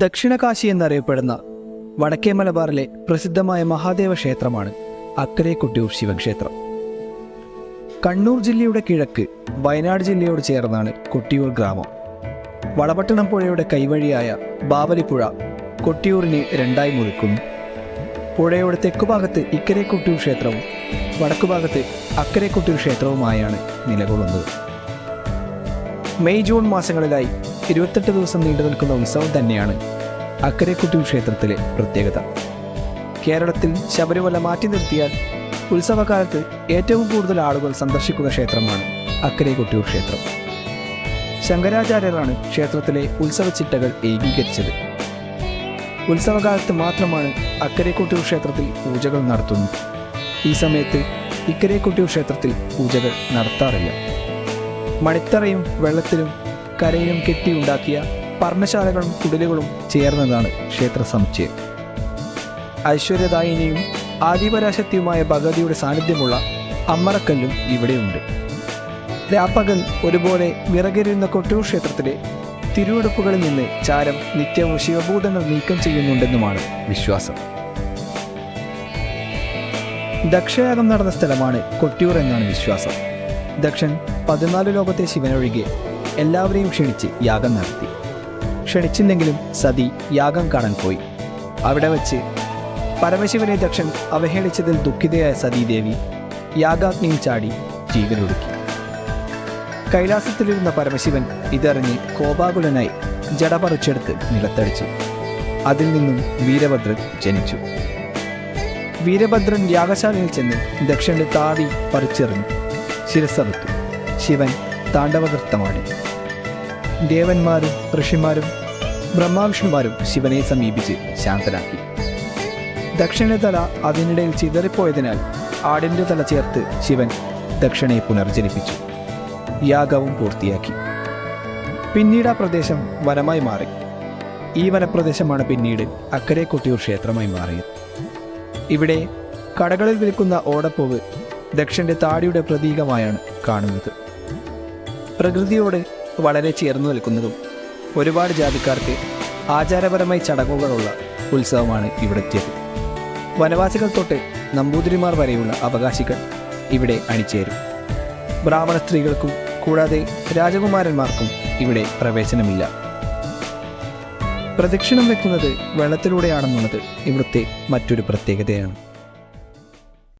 ദക്ഷിണ കാശി എന്നറിയപ്പെടുന്ന വടക്കേ മലബാറിലെ പ്രസിദ്ധമായ മഹാദേവ ക്ഷേത്രമാണ് അക്കരേക്കുട്ടിയൂർ കൊട്ടിയൂർ ശിവക്ഷേത്രം. കണ്ണൂർ ജില്ലയുടെ കിഴക്ക് വയനാട് ജില്ലയോട് ചേർന്നാണ് കൊട്ടിയൂർ ഗ്രാമം. വളപട്ടണം പുഴയുടെ കൈവഴിയായ ബാവലിപ്പുഴ കൊട്ടിയൂരിനെ രണ്ടായി മുറിക്കുന്നു. പുഴയുടെ തെക്കുഭാഗത്ത് ഇക്കരെ കൊട്ടിയൂർ ക്ഷേത്രവും വടക്കുഭാഗത്ത് അക്കരെ കൊട്ടിയൂർ ക്ഷേത്രവുമായാണ് നിലകൊള്ളുന്നത്. മെയ് ജൂൺ മാസങ്ങളിലായി ഇരുപത്തെട്ട് ദിവസം നീണ്ടു നിൽക്കുന്ന ഉത്സവം തന്നെയാണ് അക്കരെ ക്ഷേത്രത്തിലെ പ്രത്യേകത. കേരളത്തിൽ ശബരിമല മാറ്റി നിർത്തിയാൽ ഉത്സവകാലത്ത് ഏറ്റവും കൂടുതൽ ആളുകൾ സന്ദർശിക്കുന്ന ക്ഷേത്രമാണ് അക്കരെ ക്ഷേത്രം. ശങ്കരാചാര്യരാണ് ക്ഷേത്രത്തിലെ ഉത്സവ ചിട്ടകൾ ഏകീകരിച്ചത്. ഉത്സവകാലത്ത് മാത്രമാണ് അക്കരെ ക്ഷേത്രത്തിൽ പൂജകൾ നടത്തുന്നത്. ഈ സമയത്ത് ഇക്കരെ ക്ഷേത്രത്തിൽ പൂജകൾ നടത്താറില്ല. മണിത്തറയും വെള്ളത്തിലും കരയിലും കെട്ടിയുണ്ടാക്കിയ പർണശാലകളും കുടിലുകളും ചേർന്നതാണ് ക്ഷേത്ര സമുച്ചയം ഐശ്വര്യദായിനിയും ആദിപരാശക്തിയുമായ ഭഗവതിയുടെ സാന്നിധ്യമുള്ള അമ്മറക്കല്ലും ഇവിടെയുണ്ട്. രാപ്പകൽ ഒരുപോലെ വിറകരുന്ന കൊട്ടൂർ ക്ഷേത്രത്തിലെ തിരുവെടുപ്പുകളിൽ നിന്ന് ചാരം നിത്യവും ശിവഭൂതങ്ങൾ നീക്കം ചെയ്യുന്നുണ്ടെന്നുമാണ് വിശ്വാസം. ദക്ഷയാഗം നടന്ന സ്ഥലമാണ് കൊട്ടിയൂർ എന്നാണ് വിശ്വാസം. ദക്ഷൻ പതിനാല് ലോകത്തെ ശിവനൊഴികെ എല്ലാവരെയും ക്ഷണിച്ച് യാഗം നടത്തി. ക്ഷണിച്ചില്ലെങ്കിലും സതി യാഗം കാണാൻ പോയി. അവിടെ വച്ച് പരമശിവനെ ദക്ഷൻ അവഹേളിച്ചതിൽ ദുഃഖിതയായ സതീദേവി യാഗാഗ്നിയിൽ ചാടി ജീവനൊടുക്കി. കൈലാസത്തിലിരുന്ന പരമശിവൻ ഇതറിഞ്ഞ് കോപാകുലനായി ജട പറിച്ചെടുത്ത് നിലത്തടിച്ചു. അതിൽ നിന്നും വീരഭദ്രൻ ജനിച്ചു. വീരഭദ്രൻ യാഗശാലയിൽ ചെന്ന് ദക്ഷന്റെ താടി പറിച്ചെറിഞ്ഞു. ശിരസറുത്തു ശിവൻ താണ്ഡവനൃത്തമാടി ദേവന്മാരും ഋഷിമാരും ബ്രഹ്മാവിഷ്ണുമാരും ശിവനെ സമീപിച്ച് ശാന്തനാക്കി ദക്ഷിണ തല അതിനിടയിൽ ചിതറിപ്പോയതിനാൽ ആടിന്റെ തല ചേർത്ത് ശിവൻ ദക്ഷിണയെ പുനർജനിപ്പിച്ചു. യാഗവും പൂർത്തിയാക്കി. പിന്നീട് ആ പ്രദേശം വനമായി മാറി. ഈ വനപ്രദേശമാണ് പിന്നീട് അക്കരെ കൊട്ടിയൂർ ക്ഷേത്രമായി മാറിയത്. ഇവിടെ കടകളിൽ വിൽക്കുന്ന ഓടപ്പൂവ് ദക്ഷിന്റെ താടിയുടെ പ്രതീകമായാണ് കാണുന്നത്. പ്രകൃതിയോട് വളരെ ചേർന്ന് നിൽക്കുന്നതും ഒരുപാട് ജാതിക്കാർക്ക് ആചാരപരമായി ചടങ്ങുകളുള്ള ഉത്സവമാണ് ഇവിടെത്തിയത്. വനവാസികൾ തൊട്ട് നമ്പൂതിരിമാർ വരെയുള്ള അവകാശികൾ ഇവിടെ അണിചേരും. ബ്രാഹ്മണ സ്ത്രീകൾക്കും കൂടാതെ രാജകുമാരന്മാർക്കും ഇവിടെ പ്രവേശനമില്ല. പ്രദക്ഷിണം വെക്കുന്നത് വെള്ളത്തിലൂടെയാണെന്നുള്ളത് ഇവിടുത്തെ മറ്റൊരു പ്രത്യേകതയാണ്.